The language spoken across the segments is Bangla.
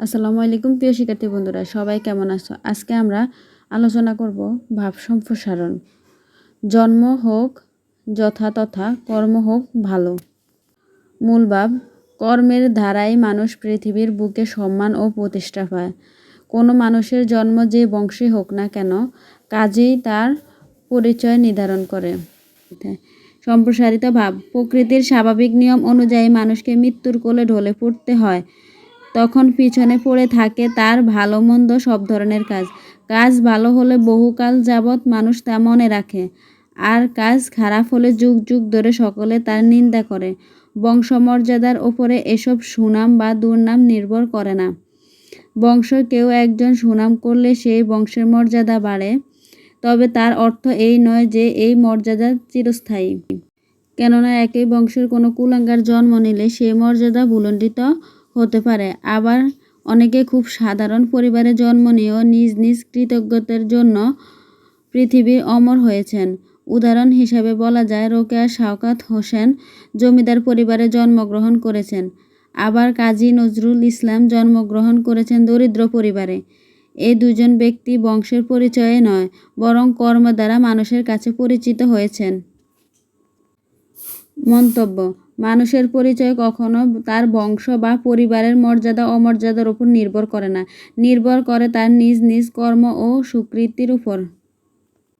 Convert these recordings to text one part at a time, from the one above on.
আসসালামু আলাইকুম, প্রিয় শিক্ষার্থী বন্ধুরা, সবাই কেমন আছো? আজকে আমরা আলোচনা করব ভাব সম্প্রসারণ। জন্ম হোক, যথা তথা কর্ম হোক ভালো। মূল ভাব, কর্মের ধারায় মানুষ পৃথিবীর বুকে সম্মান ও প্রতিষ্ঠা পায়। কোনো মানুষের জন্ম যে বংশে হোক না কেন, কাজেই তার পরিচয় নির্ধারণ করে। সম্প্রসারিত ভাব, প্রকৃতির স্বাভাবিক নিয়ম অনুযায়ী মানুষকে মৃত্যুর কোলে ঢলে পড়তে হয়। তখন পিছনে পড়ে থাকে তার ভালো মন্দ সব ধরনের কাজ। কাজ ভালো হলে বহুকাল যাবৎ মানুষ তা মনে রাখে। আর কাজ খারাপ হলে যুগ যুগ ধরে সকলে তার নিন্দা করে। বংশমর্যাদার ওপরে এসব সুনাম বা দুর্নাম নির্ভর করে না। বংশ কেউ একজন সুনাম করলে সেই বংশের মর্যাদা বাড়ে। তবে তার অর্থ এই নয় যে এই মর্যাদা চিরস্থায়ী। কেননা একই বংশের কোনো কুলাঙ্গার জন্ম নিলে সেই মর্যাদা ভুলণ্ডিত হতে পারে। আবার অনেকে খুব সাধারণ পরিবারে জন্ম নিয়েও নিজ নিজ কৃতজ্ঞতার জন্য পৃথিবীর অমর হয়েছেন। উদাহরণ হিসাবে বলা যায়, রোকেয়া শাওকাত হোসেন জমিদার পরিবারে জন্মগ্রহণ করেছেন। আবার কাজী নজরুল ইসলাম জন্মগ্রহণ করেছেন দরিদ্র পরিবারে। এই দুজন ব্যক্তি বংশের পরিচয়ে নয়, বরং কর্ম দ্বারা মানুষের কাছে পরিচিত হয়েছেন। মন্তব্য, মানুষের পরিচয় কখনো তার বংশ বা পরিবারের মর্যাদা অমর্যাদার উপর নির্ভর করে না। নির্ভর করে তার নিজ নিজ কর্ম ও সুকৃতির উপর।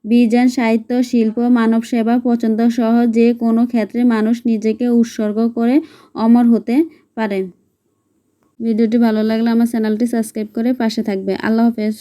বিজ্ঞান, সাহিত্য, শিল্প, মানব সেবা, পছন্দ সহ যে কোনো ক্ষেত্রে মানুষ নিজেকে উৎসর্গ করে অমর হতে পারে। ভিডিওটি ভালো লাগলে আমার চ্যানেলটি সাবস্ক্রাইব করে পাশে থাকবে। আল্লাহ হাফেজ।